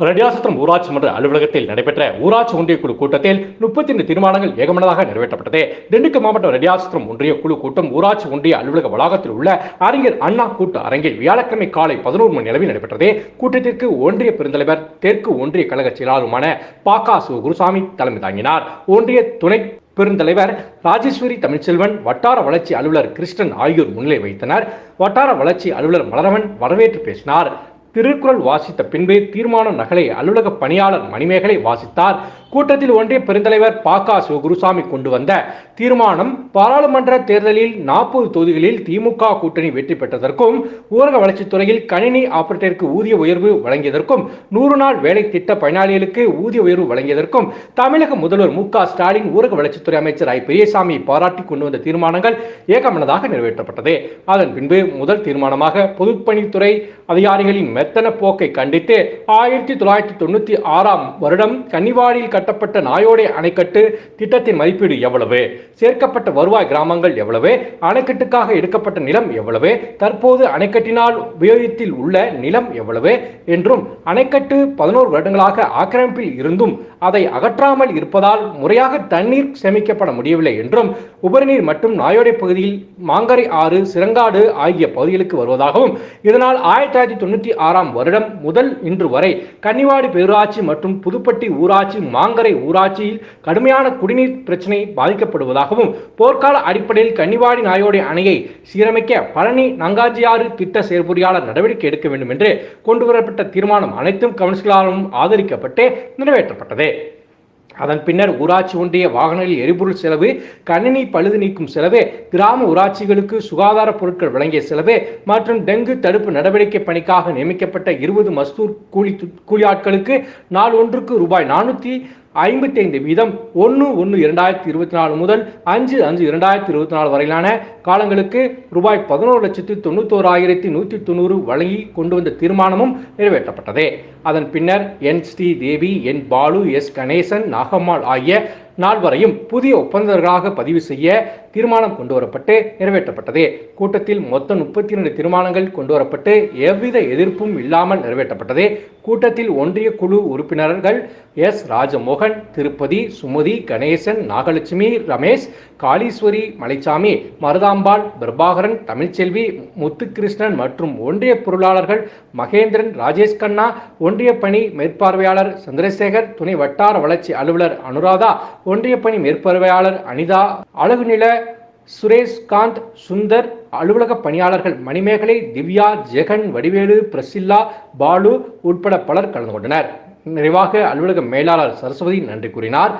ரெடியாசத்திரம் ஊராட்சி மன்ற அலுவலகத்தில் நடைபெற்ற ஊராட்சி ஒன்றிய குழு கூட்டத்தில் முப்பத்தி ரெண்டு தீர்மானங்கள் ஏகமனதாக நிறைவேற்றப்பட்டது. திண்டுக்கல் மாவட்டம் ரெடியாசத்திரம் ஒன்றிய குழு கூட்டம் ஊராட்சி ஒன்றிய அலுவலக வளாகத்தில் உள்ள அறிஞர் அண்ணா கூட்டு அரங்கில் வியாழக்கிழமை காலை பதினோரு மணி அளவில் நடைபெற்றது. கூட்டத்திற்கு ஒன்றிய பெருந்தலைவர் தெற்கு ஒன்றிய கழக செயலாளருமான பாக்கா குருசாமி தலைமை தாங்கினார். ஒன்றிய துணை பெருந்தலைவர் ராஜேஸ்வரி தமிழ்ச்செல்வன் வட்டார வளர்ச்சி அலுவலர் கிருஷ்ணன் ஆகியோர் முன்னிலை வைத்தனர் வட்டார வளர்ச்சி அலுவலர் மலரவன் வரவேற்று பேசினார். திருக்குறள் வாசித்த பின்பு தீர்மான நகலை அலுவலக பணியாளர் மணிமேகலை வாசித்தார். கூட்டத்தில் ஒன்றிய பெருந்தலைவர் பாக்கா சிவகுருசாமி கொண்டு வந்த தீர்மானம் பாராளுமன்ற தேர்தலில் நாற்பது தொகுதிகளில் திமுக கூட்டணி வெற்றி பெற்றதற்கும் ஊரக வளர்ச்சித்துறையில் கணினி ஆபரேட்டருக்கு ஊதிய உயர்வு வழங்கியதற்கும் நூறு நாள் வேலை திட்ட பயனாளிகளுக்கு ஊதிய உயர்வு வழங்கியதற்கும் தமிழக முதல்வர் மு ஸ்டாலின் ஊரக வளர்ச்சித்துறை அமைச்சர் ஐ பெரியசாமி பாராட்டி கொண்டு வந்த தீர்மானங்கள் ஏகமனதாக நிறைவேற்றப்பட்டது. அதன் பின்பு முதல் தீர்மானமாக பொதுப்பணித்துறை அதிகாரிகளின் மெத்தன போக்கை கண்டித்து ஆயிரத்தி தொள்ளாயிரத்தி தொண்ணூத்தி ஆறாம் வருடம் கன்னிவாடியில் கட்டப்பட்ட நாயோடை அணைக்கட்டு திட்டத்தின் மதிப்பீடு எவ்வளவு? சேர்க்கப்பட்ட வருவாய் கிராமங்கள் எவ்வளவு? அணைக்கட்டுக்காக எடுக்கப்பட்ட நிலம் எவ்வளவு? தற்போது அணைக்கட்டினால் உபயோகத்தில் உள்ள நிலம் எவ்வளவு? என்றும் அணைக்கட்டு பதினோரு வருடங்களாக ஆக்கிரமிப்பில் இருந்தும் அதை அகற்றாமல் இருப்பதால் முறையாக தண்ணீர் சேமிக்கப்பட முடியவில்லை என்றும் உபரிநீர் மற்றும் நாயோடை பகுதியில் மாங்கரை ஆறு சிறங்காடு ஆகிய பகுதிகளுக்கு வருவதாகவும் இதனால் ஆயிரத்தி தொள்ளாயிரத்தி தொண்ணூற்றி ஆறாம் வருடம் முதல் இன்று வரை கன்னிவாடி பேரூராட்சி மற்றும் புதுப்பட்டி ஊராட்சி மாங்கரை ஊராட்சியில் கடுமையான குடிநீர் பிரச்சினை பாதிக்கப்படுவதாகவும் போர்க்கால அடிப்படையில் கன்னிவாடி நாயோடை அணையை சீரமைக்க பழனி நங்காஜியாறு திட்ட செயற்பொறியாளர் நடவடிக்கை எடுக்க வேண்டும் என்று கொண்டுவரப்பட்ட தீர்மானம் அனைத்தும் கவுன்சிலாலும் ஆதரிக்கப்பட்டு நிறைவேற்றப்பட்டது. அதன் பின்னர் ஊராட்சி ஒன்றிய வாகனங்களில் எரிபொருள் செலவு கணினி பழுது நீக்கும் செலவு கிராம ஊராட்சிகளுக்கு சுகாதார பொருட்கள் வழங்கிய செலவு மற்றும் டெங்கு தடுப்பு நடவடிக்கை பணிக்காக நியமிக்கப்பட்ட இருபது மஸ்தூர் கூலி கூலி ஆட்களுக்கு நாள் ஒன்றுக்கு ரூபாய் நானூற்றி ஐம்பத்தி ஐந்து வீதம் ஒன்று ஒன்று இரண்டாயிரத்தி இருபத்தி நாலு முதல் அஞ்சு அஞ்சு இரண்டாயிரத்தி இருபத்தி நாலு வரையிலான காலங்களுக்கு ரூபாய் பதினோரு லட்சத்து தொண்ணூத்தோராயிரத்தி நூற்றி தொண்ணூறு வழங்கி கொண்டு வந்த தீர்மானமும் நிறைவேற்றப்பட்டது. அதன் பின்னர் N. Sridevi N. Balu S. Ganesan Nagammal ஆகிய நால்வரையும் புதிய ஒப்பந்தர்களாக பதிவு செய்ய தீர்மானம் கொண்டு வரப்பட்டு நிறைவேற்றப்பட்டது. கூட்டத்தில் மொத்தம் முப்பத்தி இரண்டு தீர்மானங்கள் கொண்டு வரப்பட்டு எவ்வித எதிர்ப்பும் இல்லாமல் நிறைவேற்றப்பட்டது. கூட்டத்தில் ஒன்றிய குழு உறுப்பினர்கள் எஸ். ராஜமோகன் திருப்பதி சுமதி கணேசன் நாகலட்சுமி ரமேஷ் காளீஸ்வரி மலைச்சாமி மருதாம்பாள் பிரபாகரன் தமிழ்ச்செல்வி முத்துகிருஷ்ணன் மற்றும் ஒன்றிய பொருளாளர்கள் மகேந்திரன் ராஜேஷ் கண்ணா ஒன்றிய பணி மேற்பார்வையாளர் சந்திரசேகர் துணை வட்டார வளர்ச்சி அலுவலர் அனுராதா ஒன்றிய பணி மேற்பார்வையாளர் அனிதா அழகுநில சுரேஷ்காந்த் சுந்தர் அலுவலக பணியாளர்கள் மணிமேகலை திவ்யா ஜெகன் வடிவேலு பிரசில்லா பாலு உட்பட பலர் கலந்து கொண்டனர். நிறைவாக அலுவலக மேலாளர் சரஸ்வதி நன்றி கூறினார்.